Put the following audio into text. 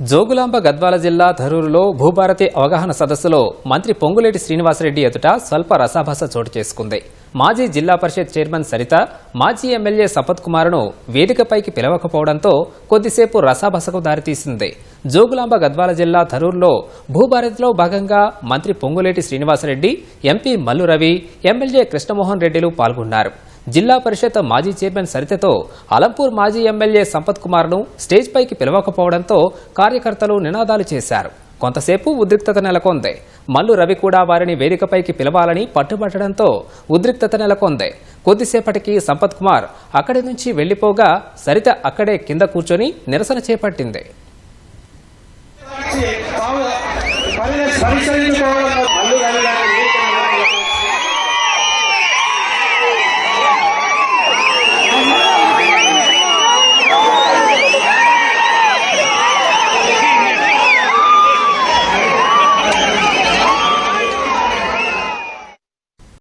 జోగులాంబ గద్వాల జిల్లా ధరూరులో భూభారతి అవగాహన సదస్సులో మంత్రి పొంగులేటి శ్రీనివాసరెడ్డి ఎదుట స్వల్ప రసాభాస చోటు చేసుకుంది. మాజీ జిల్లా పరిషత్ చైర్మన్ సరిత మాజీ ఎమ్మెల్యే సపత్ కుమార్ను వేదికపైకి పిలవకపోవడంతో కొద్దిసేపు రసాభసకు దారితీసింది. జోగులాంబ గద్వాల జిల్లా ధరూరులో భూభారతిలో భాగంగా మంత్రి పొంగులేటి శ్రీనివాసరెడ్డి ఎంపీ మల్లు రవి ఎమ్మెల్యే కృష్ణమోహన్ రెడ్డిలు పాల్గొన్నారు. జిల్లా పరిషత్ మాజీ చైర్మన్ సరితతో అలంపూర్ మాజీ ఎమ్మెల్యే సంపత్ కుమార్ను స్టేజ్ పైకి పిలవకపోవడంతో కార్యకర్తలు నినాదాలు చేశారు. కొంతసేపు ఉద్రిక్తత నెలకొంది. మల్లు రవి కూడా వారిని వేదికపైకి పిలవాలని పట్టుబట్టడంతో ఉద్రిక్తత నెలకొంది. కొద్దిసేపటికి సంపత్ కుమార్ అక్కడి నుంచి వెళ్ళిపోగా సరిత అక్కడే కింద కూర్చొని నిరసన చేపట్టింది. పరిశీలించుకోవడం